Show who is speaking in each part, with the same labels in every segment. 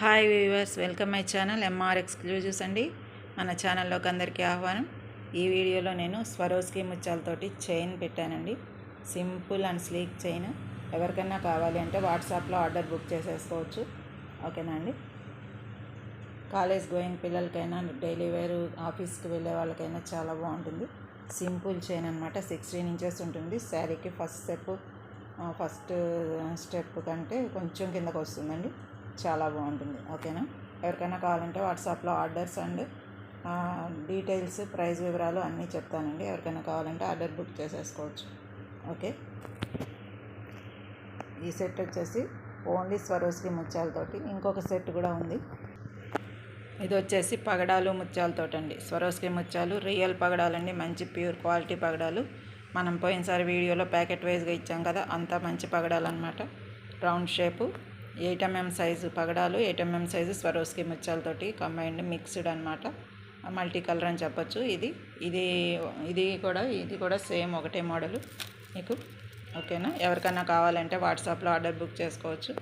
Speaker 1: Hi viewers welcome my channel MR exclusives అండి. మన ఛానల్లోకి అందరికీ ఆహ్వానం. ఈ వీడియోలో నేను స్వరోస్కి ముత్యాలతోటి చైన్ పెట్టానండి. Simple and sleek chain. ఎవరికైనా కావాలి అంటే వాట్సాప్లో ఆర్డర్ బుక్ చేసేసుకోవచ్చు. ఓకేనా అండి? కాలేజ్ గోయింగ్ పిల్లలకైనా డైలీ వేరు ఆఫీస్కి వెళ్ళే వాళ్ళకైనా చాలా బాగుంటుంది. సింపుల్ చైన్ అనమాట సిక్స్టీన్ ఇంచెస్ ఉంటుంది. శారీకి ఫస్ట్ స్టెప్ ఫస్ట్ స్టెప్ కంటే కొంచెం కిందకు వస్తుందండి చాలా బాగుంటుంది. ఓకేనా? ఎవరికైనా కావాలంటే వాట్సాప్లో ఆర్డర్స్ అండ్ డీటెయిల్స్ ప్రైస్ వివరాలు అన్నీ చెప్తానండి. ఎవరికైనా కావాలంటే ఆర్డర్ బుక్ చేసేసుకోవచ్చు. ఓకే? ఈ సెట్ వచ్చేసి ఓన్లీ స్వరోస్కి ముత్యాలతోటి. ఇంకొక సెట్ కూడా ఉంది. ఇది వచ్చేసి పగడాలు ముత్యాలతోటి అండి స్వరోస్కి ముత్యాలు రియల్ పగడాలండి. మంచి ప్యూర్ క్వాలిటీ పగడాలు. మనం పోయినసారి వీడియోలో ప్యాకెట్ వైజ్గా ఇచ్చాం కదా అంతా మంచి పగడాలు అనమాట round shape. Eight MM size పగడాలు ఎయిట్ ఎంఎం సైజు స్వరోస్కి ముత్యాలతోటి కంబైన్డ్ మిక్స్డ్ అనమాట మల్టీ కలర్ అని చెప్పచ్చు. ఇది ఇది ఇది కూడా ఇది కూడా సేమ్ ఒకటే మోడలు మీకు. ఓకేనా? ఎవరికైనా కావాలంటే వాట్సాప్లో ఆర్డర్ బుక్ చేసుకోవచ్చు.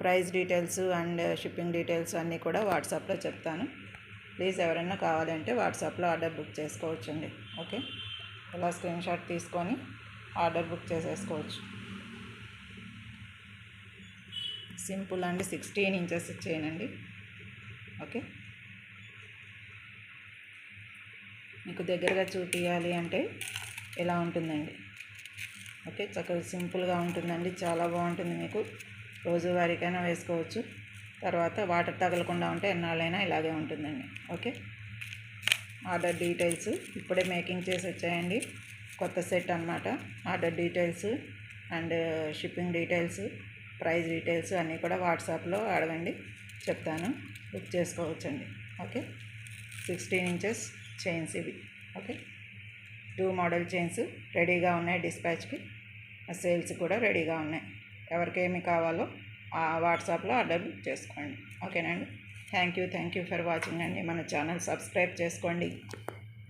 Speaker 1: Price details and shipping details అన్నీ కూడా వాట్సాప్లో చెప్తాను. ప్లీజ్ ఎవరైనా కావాలంటే వాట్సాప్లో ఆర్డర్ బుక్ చేసుకోవచ్చండి. ఓకే? ఇలా స్క్రీన్ షాట్ తీసుకొని ఆర్డర్ బుక్ చేసేసుకోవచ్చు. సింపుల్ అండి సిక్స్టీన్ ఇంచెస్ ఇచ్చేయనండి ఓకే? మీకు దగ్గరగా చూపించాలి అంటే ఎలా ఉంటుందండి? ఓకే? చక్కగా సింపుల్గా ఉంటుందండి చాలా బాగుంటుంది మీకు. రోజువారీకైనా వేసుకోవచ్చు. తర్వాత వాటర్ తగలకుండా ఉంటే ఎన్నాళ్ళైనా ఇలాగే ఉంటుందండి. ఓకే? ఆర్డర్ డీటెయిల్స్ ఇప్పుడే మేకింగ్ చేసి వచ్చాయండి. కొత్త సెట్ అనమాట order details and shipping details price details అన్నీ కూడా వాట్సాప్లో అడగండి చెప్తాను. బుక్ చేసుకోవచ్చండి. ఓకే? సిక్స్టీన్ ఇంచెస్ చైన్స్ ఇవి. ఓకే? టూ మోడల్ చైన్స్ రెడీగా ఉన్నాయి డిస్పాచ్కి. సేల్స్ కూడా రెడీగా ఉన్నాయి. ఎవరికేమి కావాలో ఆ వాట్సాప్లో ఆర్డర్ బుక్ చేసుకోండి. ఓకేనండి thank you thank you for watching అండి. మన ఛానల్ సబ్స్క్రైబ్ చేసుకోండి.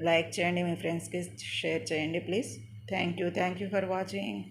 Speaker 1: లైక్ చేయండి మీ ఫ్రెండ్స్కి షేర్ చేయండి please. Thank you thank you for watching.